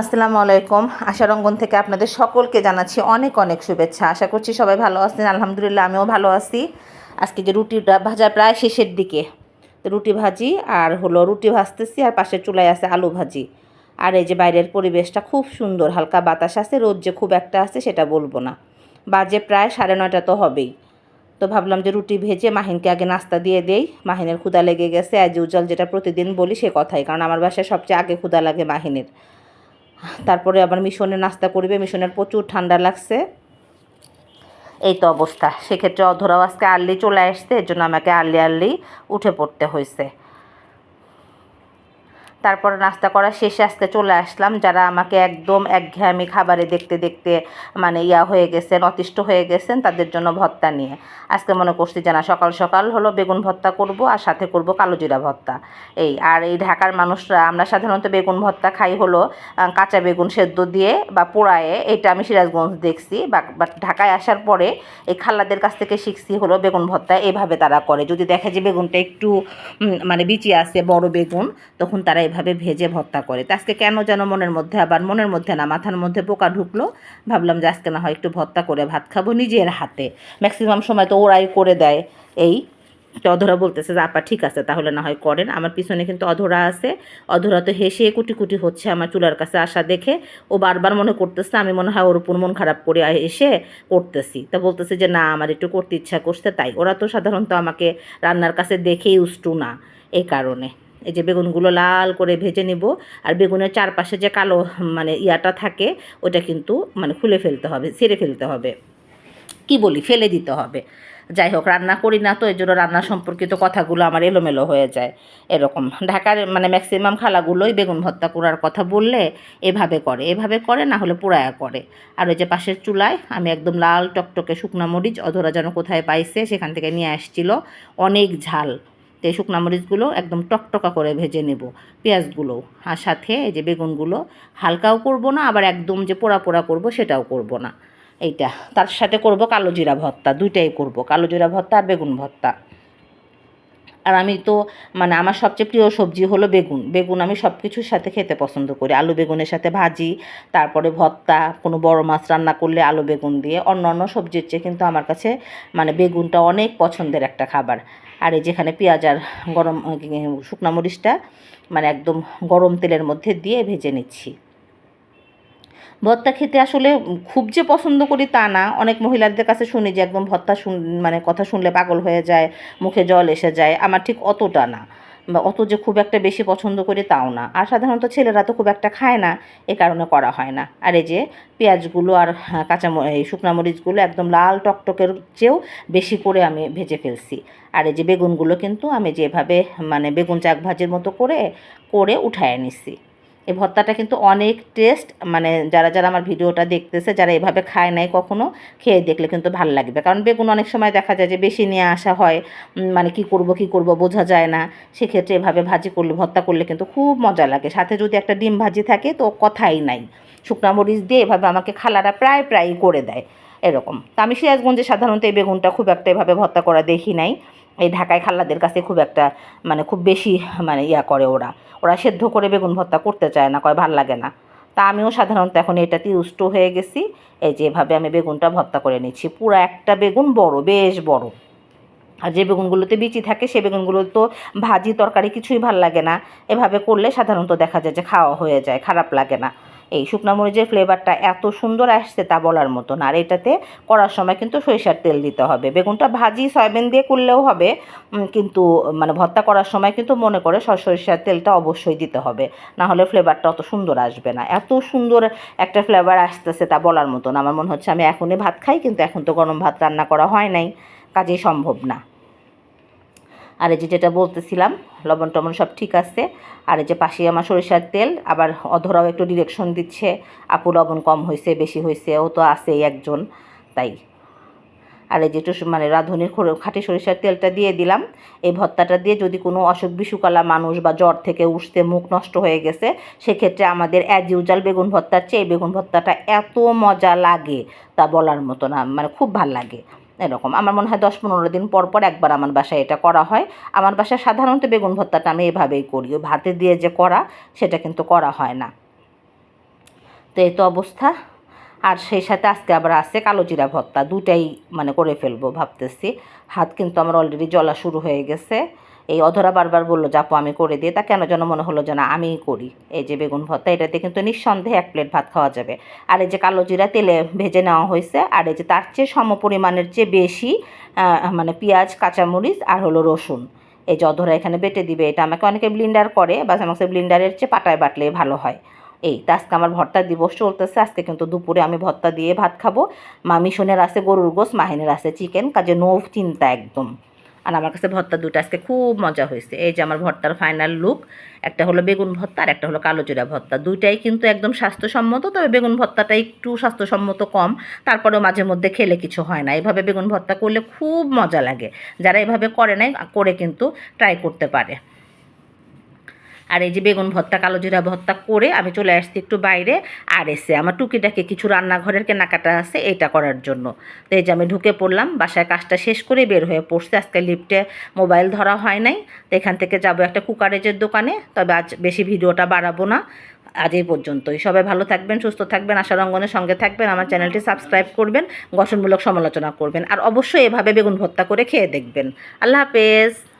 আসসালামু আলাইকুম। আশারঙ্গন থেকে আপনাদের সকলকে জানাচ্ছি অনেক অনেক শুভেচ্ছা। আশা করছি সবাই ভালো আছেন। আলহামদুলিল্লাহ, আমিও ভালো আছি। আজকে যে রুটিটা ভাজা প্রায় শেষের দিকে। রুটি ভাজি আর হলো রুটি ভাজতেছি আর পাশে চুলায় আছে আলু ভাজি। আর এই যে বাইরের পরিবেশটা খুব সুন্দর, হালকা বাতাস আছে, রোদ যে খুব একটা আছে সেটা বলব না। বাজে প্রায় সাড়ে নয়টা তো হবেই। তো ভাবলাম যে রুটি ভেজে মাহিনকে আগে নাস্তা দিয়ে দেই। মাহিনের ক্ষুদা লেগে গেছে অ্যাজ ইউজুয়াল যেটা প্রতিদিন বলি সে কথাই, কারণ আমার বাসায় সবচেয়ে আগে ক্ষুদা লাগে মাহিনের। তারপরে আবার মিশনে নাস্তা করবে, মিশনের প্রচুর ঠান্ডা লাগছে। এই তো অবস্থা। সেক্ষেত্রে অধরাও আজকে আর্লি চলে আসছে, এর জন্য আমাকে আর্লি আর্লি উঠে পড়তে হয়েছে। তারপরে নাস্তা করা শেষে আজকে চলে আসলাম। যারা আমাকে একদম একঘেয়ামি খাবারে দেখতে দেখতে মানে ইয়া হয়ে গেছেন, অতিষ্ঠ হয়ে গেছেন, তাদের জন্য ভত্তা নিয়ে। আজকে মনে করছি যে সকাল সকাল হলো বেগুন ভত্তা করব আর সাথে করব কালো জিরা ভর্তা। এই, আর এই ঢাকার মানুষরা, আমরা সাধারণত বেগুন ভত্তা খাই হলো কাঁচা বেগুন সেদ্ধ দিয়ে বা পোড়ায়ে, এটা আমি সিরাজগঞ্জ দেখছি। বা ঢাকায় আসার পরে এই খাল্লাদের কাছ থেকে শিখছি হলো বেগুন ভর্তা, এভাবে তারা করে। যদি দেখে যে বেগুনটা একটু মানে বিচি আছে, বড় বেগুন, তখন তারা এভাবে ভেজে ভর্তা করে। তো আজকে কেন যেন মনের মধ্যে আবার মনের মধ্যে না, মাথার মধ্যে পোকা ঢুকলো। ভাবলাম যে আজকে না হয় একটু ভর্তা করে ভাত খাব নিজের হাতে। ম্যাক্সিমাম সময় তো ওরাই করে দেয়। এই তো অধরা বলতেছে যে, আপা, ঠিক আছে, তাহলে না হয় করেন। আমার পিছনে কিন্তু অধরা আছে। অধরা তো হেসে কুটি কুটি হচ্ছে আমার চুলার কাছে আসা দেখে। ও বারবার মনে করতেছে, আমি মনে হয় ওর উপর মন খারাপ করে এসে করতেছি। তা বলতেছে যে, না, আমার একটু করতে ইচ্ছা করছে। তাই ওরা তো সাধারণত আমাকে রান্নার কাছে দেখেই উষ্টু না এই কারণে। এই যে বেগুনগুলো লাল করে ভেজে নেব। আর বেগুনের চারপাশে যে কালো মানে ইয়াটা থাকে, ওটা কিন্তু মানে খুলে ফেলতে হবে, ছেড়ে ফেলতে হবে। কি বলি? ফেলে দিতে হবে। যাই হোক, রান্না করি না তো, এই জন্য রান্না সম্পর্কিত কথাগুলো আমার এলোমেলো হয়ে যায়। এরকম, ঢাকার মানে ম্যাক্সিমাম খালাগুলোই বেগুন ভর্তা করার কথা বললে এভাবে করে। এভাবে করে, না হলে পোড়ায়া করে। আর ওই যে পাশের চুলায় আমি একদম লাল টকটকে শুকনা মরিচ, অধরা যেন কোথায় পাইছে, সেখান থেকে নিয়ে আসছিল অনেক ঝাল। তো এই শুকনা মরিচগুলো একদম টকটকা করে ভেজে নেব, পেঁয়াজগুলো। আর সাথে এই যে বেগুনগুলো, হালকাও করব না, আবার একদম যে পোড়া পোড়া করব সেটাও করব না। এইটা, তার সাথে করব কালো জিরা ভর্তা, দুইটাই করব, কালো জিরা ভর্তা আর বেগুন ভর্তা। আর আমি তো মানে আমার সবচেয়ে প্রিয় সবজি হলো বেগুন। বেগুন আমি সব কিছুর সাথে খেতে পছন্দ করি। আলু বেগুনের সাথে ভাজি, তারপরে ভর্তা, কোনো বড় মাছ রান্না করলে আলু বেগুন দিয়ে। অন্য অন্য সবজির চেয়ে কিন্তু আমার কাছে মানে বেগুনটা অনেক পছন্দের একটা খাবার। আর এই যেখানে পেঁয়াজ আর গরম, শুকনা মরিচটা মানে একদম গরম তেলের মধ্যে দিয়ে ভেজে নিচ্ছি। ভর্তা খেতে আসলে খুব যে পছন্দ করি তা না। অনেক মহিলাদের কাছে শুনি যে একদম ভর্তা শুন মানে কথা শুনলে পাগল হয়ে যায় মুখে জল এসে যায়। আমার ঠিক অতটা না। বা অত যে খুব একটা বেশি পছন্দ করি তাও না। আর সাধারণত ছেলেরা তো খুব একটা খায় না এ কারণে করা হয় না। আর এই যে পেঁয়াজগুলো আর হ্যাঁ, কাঁচা এই মরিচগুলো একদম লাল টকটকের চেয়েও বেশি করে আমি ভেজে ফেলছি। আর এই যে বেগুনগুলো কিন্তু আমি যেভাবে মানে বেগুন চাক ভাজির মতো করে করে উঠায় নিছি। এই ভর্তাটা কিন্তু অনেক টেস্ট মানে যারা যারা আমার ভিডিওটা দেখতেছে, যারা এভাবে খায় নাই কখনো, খেয়ে দেখলে কিন্তু ভালো লাগবে। কারণ বেগুন অনেক সময় দেখা যায় যে বেশি নিয়ে আসা হয় মানে কি করব কি করব বোঝা যায় না। সেক্ষেত্রে এভাবে ভাজি করলে, ভর্তা করলে কিন্তু খুব মজা লাগে। সাথে যদি একটা ডিম ভাজি থাকে, তো কথাই নাই। শুকনা মরিচ দিয়ে এভাবে আমাকে খালারা প্রায়, প্রায়ই করে দেয়, এরকম। তা আমি সিরাজগঞ্জে সাধারণত এই বেগুনটা খুব একটা এভাবে ভর্তা করা দেখি নাই। এই ঢাকায় খাল্লাদের কাছে খুব একটা মানে খুব বেশি মানে ইয়া করে ওরা। ওরা সেদ্ধ করে বেগুন ভর্তা করতে চায় না, কয় ভালো লাগে না। তা আমিও সাধারণত এখন এটাতে উষ্ট হয়ে গেছি, এই যে এভাবে আমি বেগুনটা ভর্তা করে নিচ্ছি। পুরো একটা বেগুন বড়, বেশ বড়। আর যে বেগুনগুলোতে বিচি থাকে, সে বেগুনগুলো তো ভাজি, তরকারি কিছুই ভালো লাগে না। এভাবে করলে সাধারণত দেখা যায় যে খাওয়া হয়ে যায়, খারাপ লাগে না। এই শুকনো মরিচের ফ্লেভারটা এত সুন্দর আসছে তা বলার মতন। আর এটাতে করার সময় কিন্তু সরিষার তেল দিতে হবে। বেগুনটা ভাজি সয়াবিন দিয়ে করলেও হবে কিন্তু মানে ভর্তা করার সময় কিন্তু মনে করে সরিষার তেলটা অবশ্যই দিতে হবে। না হলে ফ্লেভারটা অত সুন্দর আসবে না। এত সুন্দর একটা ফ্লেভার আসতেছে তা বলার মতন। আমার মনে হচ্ছে আমি এখনই ভাত খাই, কিন্তু এখন তো গরম ভাত রান্না করা হয় নাই। কাজেই সম্ভব না। আর এই যে যেটা বলতেছিলাম, লবণ টবণ সব ঠিক আছে। আর এই যে পাশে আমার সরিষার তেল, আবার অধরাও একটু ডিরেকশন দিচ্ছে, আপু, লবণ কম হয়েছে, বেশি হয়েছে, ও তো আছেই একজন। তাই। আর এই যে একটু মানে রাঁধুনির খাঁটি সরিষার তেলটা দিয়ে দিলাম। এই ভত্তাটা দিয়ে যদি কোনো অসুখ বিসুকালা মানুষ বা জ্বর থেকে উঠতে মুখ নষ্ট হয়ে গেছে, সেক্ষেত্রে আমাদের অ্যাজ ইউজাল বেগুন ভত্তার চেয়ে এই বেগুন ভত্তাটা এত মজা লাগে তা বলার মতো না মানে খুব ভালো লাগে। এরকম। আমার মনে হয় দশ পনেরো দিন পর পর একবার আমার বাসায় এটা করা হয়। আমার বাসায় সাধারণত বেগুন ভর্তাটা আমি এভাবেই করি। ভাতে দিয়ে যে করা, সেটা কিন্তু করা হয় না। তো এই তো অবস্থা। আর সেই সাথে আজকে আবার আছে কালো জিরা ভর্তা। দুটাই মানে করে ফেলব ভাবতেছি। হাত কিন্তু আমার অলরেডি জ্বলা শুরু হয়ে গেছে। এই অধরা বারবার বলল যাপো আমি করে দিই তা কেন যেন মনে হলো যেন আমিই করি। এই যে বেগুন ভর্তা, এটাতে কিন্তু নিঃসন্দেহে এক প্লেট ভাত খাওয়া যাবে। আর এই যে কালো জিরা তেলে ভেজে নেওয়া হয়েছে, আর এই যে তার চেয়ে সম পরিমাণের চেয়ে বেশি মানে পেঁয়াজ, কাঁচামরিচ আর হলো রসুন। এই যে অধরা এখানে বেটে দিবে, এটা আমাকে অনেকে ব্লিন্ডার করে বা আমাকে ব্লিন্ডারের চেয়ে পাটায় বাটলে ভালো হয়। এই তা আজকে আমার ভর্তা দিবস চলতেছে, আজকে কিন্তু দুপুরে আমি ভর্তা দিয়ে ভাত খাব। মা মিশনের আছে গরুর গোস মাহিনের আছে চিকেন, কাজে নো চিন্তা একদম। আর আমার কাছে ভর্তা দুটো আজকে খুব মজা হয়েছে। এই যে আমার ভর্তার ফাইনাল লুক একটা হলো বেগুন ভর্তা আর একটা হলো কালো জিরা ভর্তা। দুইটাই কিন্তু একদম স্বাস্থ্যসম্মত, তবে বেগুন ভর্তাটা একটু স্বাস্থ্যসম্মত কম, তারপরেও মাঝে মধ্যে খেলে কিছু হয় না। এভাবে বেগুন ভর্তা করলে খুব মজা লাগে। যারা এভাবে করে নাই, করে কিন্তু ট্রাই করতে পারে। আর এই যে বেগুন ভর্তা, কালো জিরা ভর্তা করে আমি চলে আসছি একটু বাইরে। আর এসে আমার টুকিটাকে কিছু রান্নাঘরের কেনাকাটা আছে এটা করার জন্য। তো এই যে আমি ঢুকে পড়লাম, বাসায় কাজটা শেষ করে বের হয়ে পড়ছে। আজকে লিফটে মোবাইল ধরা হয় নাই। তো এখান থেকে যাব একটা কুকারেজের দোকানে, তবে আজ বেশি ভিডিওটা বাড়াবো না। আজ এই পর্যন্তই। সবাই ভালো থাকবেন, সুস্থ থাকবেন, আশা রঙ্গনের সঙ্গে থাকবেন। আমার চ্যানেলটি সাবস্ক্রাইব করবেন, গঠনমূলক সমালোচনা করবেন। আর অবশ্যই এভাবে বেগুন ভর্তা করে খেয়ে দেখবেন। আল্লাহ হাফেজ।